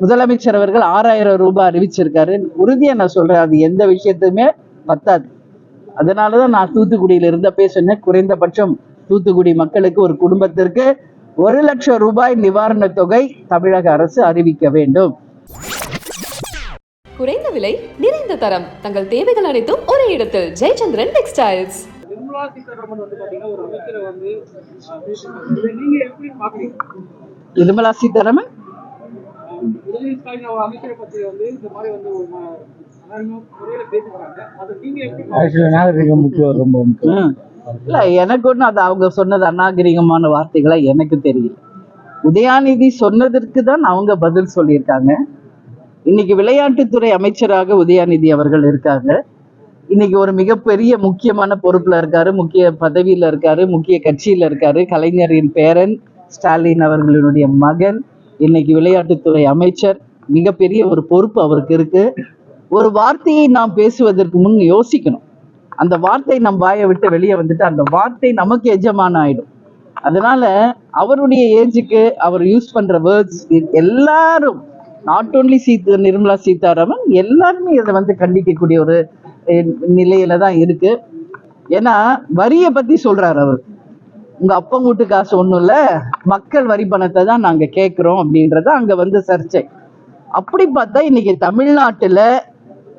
முதலமைச்சர் அவர்கள் ஆறாயிரம் ரூபாய் அறிவிச்சிருக்காரு. உறுதியா நான் சொல்றேன் அது எந்த விஷயத்துமே பத்தாது. அதனாலதான் நான் தூத்துக்குடியில இருந்தப்பே சொன்னேன் குறைந்தபட்சம் தூத்துக்குடி மக்களுக்கு ஒரு குடும்பத்திற்கு ஒரு லட்சம் ரூபாய் நிவாரணத் தொகை தமிழக அரசு அறிவிக்க வேண்டும். குறைந்த விலை நிறைந்த தரம் தங்கள் தேவைகள் அனைத்தும் ஒரே இடத்தில். ஜெயச்சந்திரன் டெக்ஸ்டைல்ஸ். நிர்மலா சீதாராமன்? ஸ்டாலின் அவர் அமைச்சரை வந்து இந்த மாதிரி வந்து ஒரு? நாகரிகம் முக்கியம் ரொம்ப முக்கியம். இல்ல எனக்கு அது அவங்க சொன்னது அநாகரிகமான வார்த்தைகளா எனக்கு தெரியல. உதயாநிதி சொன்னதற்கு தான் அவங்க பதில் சொல்லியிருக்காங்க. இன்னைக்கு விளையாட்டுத்துறை அமைச்சராக உதயாநிதி அவர்கள் இருக்காங்க. இன்னைக்கு ஒரு மிகப்பெரிய முக்கியமான பொறுப்புல இருக்காரு முக்கிய பதவியில இருக்காரு முக்கிய கட்சியில இருக்காரு. கலைஞரின் பேரன் ஸ்டாலின் அவர்களுடைய மகன். இன்னைக்கு விளையாட்டுத்துறை அமைச்சர் மிகப்பெரிய ஒரு பொறுப்பு அவருக்கு இருக்கு. ஒரு வார்த்தையை நாம் பேசுவதற்கு முன் யோசிக்கணும். அந்த வார்த்தை நம் வாயை விட்டு வெளியே வந்துட்டு அந்த வார்த்தை நமக்கு எஜமான ஆயிடும். அதனால அவருடைய ஏஜுக்கு அவர் யூஸ் பண்ற வேர்ட்ஸ் எல்லாரும் நாட் ஓன்லி சீத் நிர்மலா சீதாராமன் எல்லாருமே இதை வந்து கண்டிக்கக்கூடிய ஒரு நிலையில தான் இருக்கு. ஏன்னா வரியை பத்தி சொல்றாரு அவர். உங்க அப்பா வீட்டு காசு ஒண்ணும் இல்ல. மக்கள் வரி பணத்தை தான் நாங்க கேட்கிறோம் அப்படின்றத அங்க வந்து சர்ச்சை. அப்படி பார்த்தா இன்னைக்கு தமிழ்நாட்டுல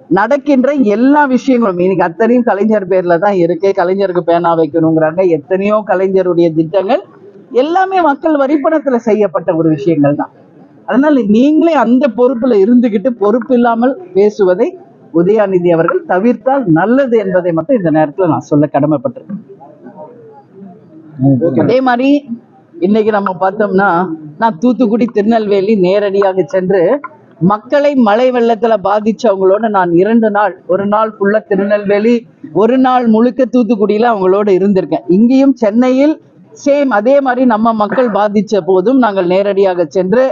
நடக்கின்ற எல்லா விஷயங்களும் இன்னைக்கு அத்தனையும் கலைஞர் பேர்ல தான் இருக்கு. கலைஞருக்கு பேனா வைக்கணுங்கிறாங்க. எத்தனையோ கலைஞருடைய திட்டங்கள் எல்லாமே மக்கள் வரிப்பணத்துல செய்யப்பட்ட ஒரு விஷயங்கள் தான். அதனால நீங்களே அந்த பொறுப்புல இருந்துகிட்டு பொறுப்பு இல்லாமல் பேசுவதை உதயாநிதி அவர்கள் தவிர்த்தால் நல்லது என்பதை மட்டும் இந்த நேரத்துல நான் சொல்ல கடமைப்பட்டிருக்கேன். அதே மாதிரி இன்னைக்கு நம்ம பார்த்தோம்னா நான் தூத்துக்குடி திருநெல்வேலி நேரடியாக சென்று மக்களை மழை வெள்ளத்துல பாதிச்சவங்களோட நான் இரண்டு நாள் ஒரு நாள் ஃபுல்லா திருநெல்வேலி ஒரு நாள் முழுக்க தூத்துக்குடியில அவங்களோட இருந்திருக்கேன். இங்கேயும் சென்னையில் சேம் அதே மாதிரி நம்ம மக்கள் பாதிச்ச போதும் நாங்கள் நேரடியாக சென்று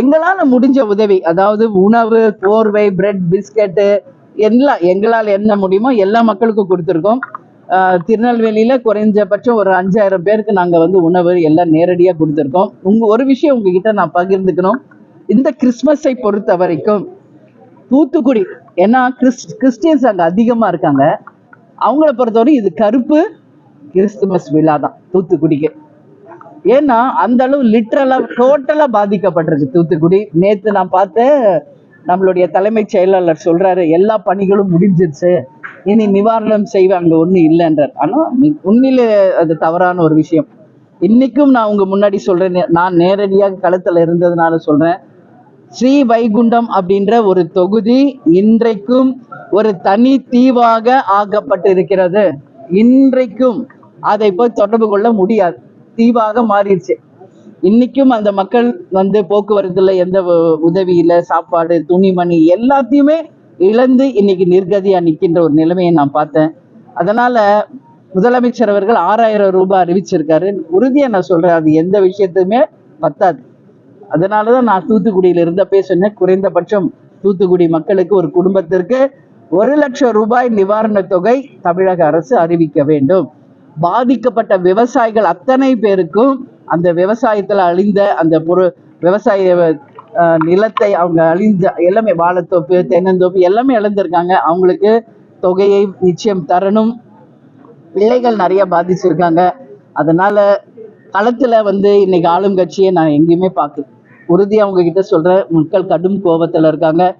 எங்களால முடிஞ்ச உதவி அதாவது உணவு போர்வை பிரெட் பிஸ்கெட்டு எல்லாம் எங்களால் என்ன முடியுமோ எல்லா மக்களுக்கும் கொடுத்துருக்கோம். திருநெல்வேலியில் குறைஞ்சபட்சம் ஒரு அஞ்சாயிரம் பேருக்கு நாங்கள் வந்து உணவு எல்லாம் நேரடியாக கொடுத்துருக்கோம். உங்கள் ஒரு விஷயம் உங்ககிட்ட நான் பகிர்ந்துக்கணும். இந்த கிறிஸ்மஸை பொறுத்த வரைக்கும் தூத்துக்குடி ஏன்னா கிறிஸ் கிறிஸ்டியன்ஸ் அங்கே அதிகமாக இருக்காங்க. அவங்கள பொறுத்தவரை இது கருப்பு கிறிஸ்துமஸ் விழா தான் தூத்துக்குடிக்கு. ஏன்னா அந்த அளவு லிட்ரலாக டோட்டலாக பாதிக்கப்பட்டிருக்கு தூத்துக்குடி. நேற்று நான் பார்த்தேன் நம்மளுடைய தலைமைச் செயலாளர் சொல்கிறாரு எல்லா பணிகளும் முடிஞ்சிருச்சு. இனி நிவாரணம் செய்வாங்க ஒண்ணு இல்லைன்றார். ஆனா உண்மையிலே அது தவறான ஒரு விஷயம். இன்னைக்கும் நான் உங்க முன்னாடி சொல்றேன் நே- நான் நேரடியாக களத்துல இருந்ததுனால சொல்றேன். ஸ்ரீ வைகுண்டம் அப்படின்ற ஒரு தொகுதி இன்றைக்கும் ஒரு தனி தீவாக ஆக்கப்பட்டிருக்கிறது இன்றைக்கும் அதை போய் தொடர்பு கொள்ள முடியாது. தீவாக மாறிடுச்சு. இன்னைக்கும் அந்த மக்கள் வந்து போக்குவரத்துல எந்த உதவி இல்லை சாப்பாடு துணிமணி எல்லாத்தையுமே இழந்து இன்னைக்கு நிர்கதியா நிற்கின்ற ஒரு நிலைமையை நான் பார்த்தேன். அதனால முதலமைச்சர் அவர்கள் ஆறாயிரம் ரூபாய் அறிவிச்சிருக்காரு. உறுதியா நான் சொல்றேன் அது எந்த விஷயத்துமே பத்தாது. அதனாலதான் நான் தூத்துக்குடியில இருந்தப்பே சொன்னேன் குறைந்தபட்சம் தூத்துக்குடி மக்களுக்கு ஒரு குடும்பத்திற்கு ஒரு லட்சம் ரூபாய் நிவாரணத் தொகை தமிழக அரசு அறிவிக்க வேண்டும். பாதிக்கப்பட்ட விவசாயிகள் அத்தனை பேருக்கும் அந்த விவசாயத்துல அழிந்த அந்த பொரு விவசாய நிலத்தை அவங்க அழிஞ்ச எல்லாமே வாழைத்தோப்பு தென்னந்தோப்பு எல்லாமே இழந்திருக்காங்க. அவங்களுக்கு தொகையை நிச்சயம் தரணும். பிள்ளைகள் நிறைய பாதிச்சிருக்காங்க. அதனால களத்துல வந்து இன்னைக்கு ஆளும் கட்சியை நான் எங்கேயுமே பார்க்கல. அவங்க கிட்ட சொல்றேன் மக்கள் கடும் கோபத்துல இருக்காங்க.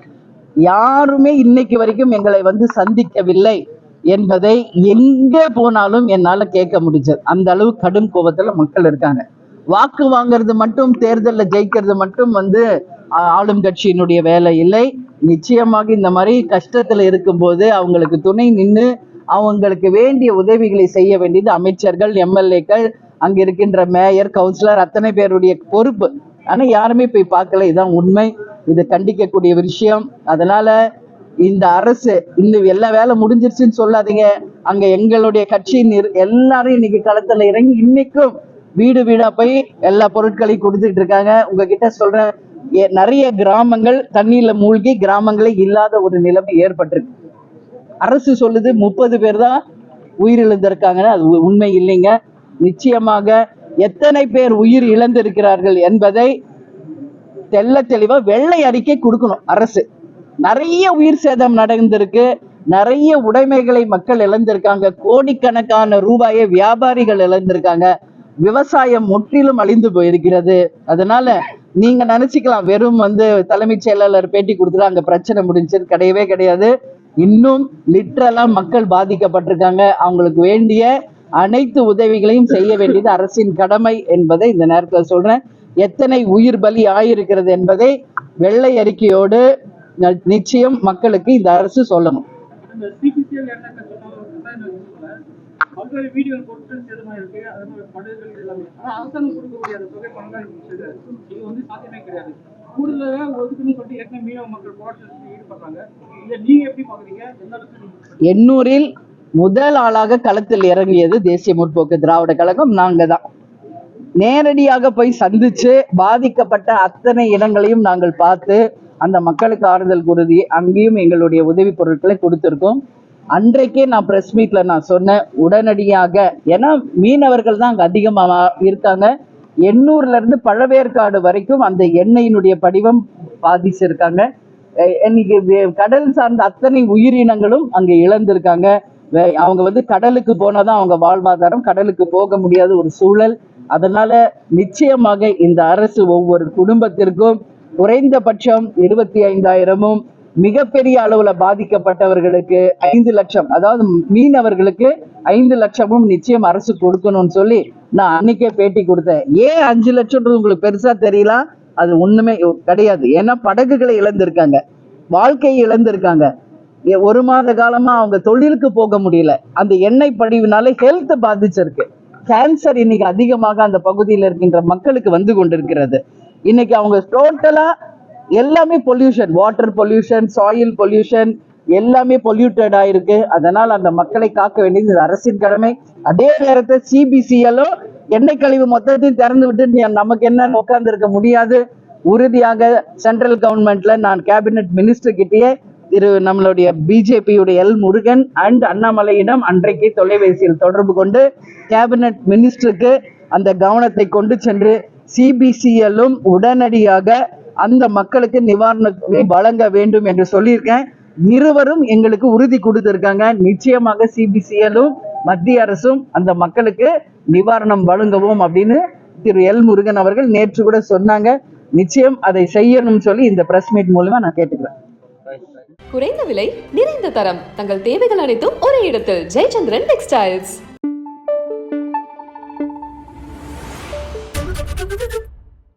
யாருமே இன்னைக்கு வரைக்கும் எங்களை வந்து சந்திக்கவில்லை என்பதை எங்க போனாலும் என்னால கேட்க முடிஞ்சது. அந்த அளவு கடும் கோபத்துல மக்கள் இருக்காங்க. வாக்கு வாங்குறது மட்டும் தேர்தலில் ஜெயிக்கிறது மட்டும் வந்து ஆளும் கட்சியினுடைய வேலை இல்லை. நிச்சயமாக இந்த மாதிரி கஷ்டத்தில் இருக்கும்போது அவங்களுக்கு துணை நின்று அவங்களுக்கு வேண்டிய உதவிகளை செய்ய வேண்டியது அமைச்சர்கள் எம்எல்ஏக்கள் அங்க இருக்கின்ற மேயர் கவுன்சிலர் அத்தனை பேருடைய பொறுப்பு. ஆனா யாருமே போய் பார்க்கல. இதுதான் உண்மை. இது கண்டிக்கக்கூடிய விஷயம். அதனால இந்த அரசு இன்னும் எல்லா வேலை முடிஞ்சிருச்சுன்னு சொல்லாதீங்க. அங்க எங்களுடைய கட்சியின் எல்லாரும் இன்னைக்கு களத்துல இறங்கி இன்னைக்கும் வீடு வீடா போய் எல்லா பொருட்களையும் கொடுத்துட்டு இருக்காங்க. உங்ககிட்ட சொல்றேன் நிறைய கிராமங்கள் தண்ணீர்ல மூழ்கி கிராமங்களே இல்லாத ஒரு நிலைமை ஏற்பட்டிருக்கு. அரசு சொல்லுது முப்பது பேர் தான் உயிரிழந்திருக்காங்கன்னு. அது உ- உண்மை இல்லைங்க. நிச்சயமாக எத்தனை பேர் உயிர் இழந்திருக்கிறார்கள் என்பதை தெல்ல தெளிவா வெள்ளை அறிக்கை கொடுக்கணும் அரசு. நிறைய உயிர் சேதம் நடந்திருக்கு. நிறைய உடைமைகளை மக்கள் இழந்திருக்காங்க. கோடிக்கணக்கான ரூபாயை வியாபாரிகள் இழந்திருக்காங்க. விவசாயம் முற்றிலும் அழிந்து போயிருக்கிறது. அதனால நீங்க நினைச்சுக்கலாம் வெறும் வந்து தலைமைச் செயலாளர் பேட்டி கொடுத்துட்டு அங்க பிரச்சனை முடிஞ்சது. கிடையவே கிடையாது. இன்னும் லிட்ரலா மக்கள் பாதிக்கப்பட்டிருக்காங்க. அவங்களுக்கு வேண்டிய அனைத்து உதவிகளையும் செய்ய வேண்டியது அரசின் கடமை என்பதை இந்த நேரத்தில் சொல்றேன். எத்தனை உயிர் பலி ஆயிருக்கிறது என்பதை வெள்ளை அறிக்கையோடு ந- நிச்சயம் மக்களுக்கு இந்த அரசு சொல்லணும் இந்த சிபிசிஎல் என்ன சொன்னாலும் பல்வேறு வீடியோ பொருட்கள் சேதமா இருக்கு? அது மாதிரி படகுகள் எல்லாமே ஆனா அரசாங்கம் கொடுக்கக்கூடிய அந்த தொகை பணங்காய் இது வந்து சாத்தியமே கிடையாது. கூடுதலாக ஒதுக்குன்னு சொல்லிட்டு ஏற்கனவே மீனவ மக்கள் போராட்டத்தில் ஈடுபடுறாங்க. இதை நீங்க எப்படி பாக்குறீங்க? எந்த எண்ணூரில் முதல் ஆளாக களத்தில் இறங்கியது தேசிய முற்போக்கு திராவிட கழகம். நாங்க தான். நேரடியாக போய் சந்திச்சு பாதிக்கப்பட்ட அத்தனை இடங்களையும் நாங்கள் பார்த்து அந்த மக்களுக்கு ஆறுதல் கூறுதி அங்கேயும் எங்களுடைய உதவி பொருட்களை கொடுத்திருக்கோம். அன்றைக்கே நான் பிரஸ் மீட்ல நான் சொன்னேன் உடனடியாக ஏன்னா மீனவர்கள் தான் அங்க அதிகமாக இருக்காங்க. எண்ணூர்ல இருந்து பழவேற்காடு வரைக்கும் அந்த எண்ணெயினுடைய படிவம் பாதிச்சிருக்காங்க. இன்னைக்கு கடல் சார்ந்த அத்தனை உயிரினங்களும் அங்க இழந்திருக்காங்க. வே- அவங்க வந்து கடலுக்கு போனாதான் அவங்க வாழ்வாதாரம் கடலுக்கு போக முடியாத ஒரு சூழல். அதனால நிச்சயமாக இந்த அரசு ஒவ்வொரு குடும்பத்திற்கும் குறைந்தபட்சம் இருபத்தி ஐந்தாயிரமும் மிகப்பெரிய அளவுல பாதிக்கப்பட்டவர்களுக்கு ஐந்து லட்சம் அதாவது மீனவர்களுக்கு ஐந்து லட்சமும் நிச்சயம் அரசு கொடுக்கணும்னு சொல்லி நான் அன்னைக்கே பேட்டி கொடுத்தேன். ஏன் அஞ்சு லட்சம்ன்றது உங்களுக்கு பெருசா தெரியல? அது ஒண்ணுமே கிடையாது. ஏன்னா படகுகளை இழந்திருக்காங்க. வாழ்க்கையை இழந்திருக்காங்க. ஒரு மாத காலமா அவங்க தொழிலுக்கு போக முடியல. அந்த எண்ணெய் படிவுனால ஹெல்த் பாதிச்சிருக்கு கேன்சர் இன்னைக்கு அதிகமாக அந்த பகுதியில் இருக்கின்ற மக்களுக்கு வந்து கொண்டிருக்கிறது. இன்னைக்கு அவங்க டோட்டலா எல்லாமே pollution water pollution soil pollution எல்லாமே பொல்யூட்டட் ஆயிருக்கு. அதனால் அந்த மக்களை காக்க வேண்டியது அரசின் கடமை. அதே நேரத்தில் சிபிசிஎல்லும் எண்ணெய் கழிவு மொத்தத்தையும் திறந்து விட்டு நமக்கு என்ன உட்கார்ந்து இருக்க முடியாது. உறுதியாக சென்ட்ரல் கவர்மெண்ட்ல நான் கேபினெட் மினிஸ்டர் கிட்டேயே திரு நம்மளுடைய பிஜேபியுடைய எல் முருகன் அண்ட் அண்ணாமலையிடம் அன்றைக்கு தொலைபேசியில் தொடர்பு கொண்டு கேபினெட் மினிஸ்டருக்கு அந்த கவனத்தை கொண்டு சென்று சிபிசிஎல்லும் உடனடியாக அந்த மக்களுக்கு நிவாரணத்தை வழங்க வேண்டும் என்று சொல்லியிருக்கேன். இருவரும் எங்களுக்கு உறுதி கொடுத்திருக்காங்க. நிச்சயமாக சிபிசிஎல்லும் மத்திய அரசும் அந்த மக்களுக்கு நிவாரணம் வழங்கவும் அப்படின்னு திரு எல் முருகன் அவர்கள் நேற்று கூட சொன்னாங்க. நிச்சயம் அதை செய்யணும்னு சொல்லி இந்த பிரஸ் மீட் மூலமா நான் கேட்டுக்கிறேன். குறைந்த விலை நிறைந்த தரம். தங்கள் தேவைகள் அனைத்தும் ஒரே இடத்தில். ஜெயச்சந்திரன் டெக்ஸ்டைல்ஸ்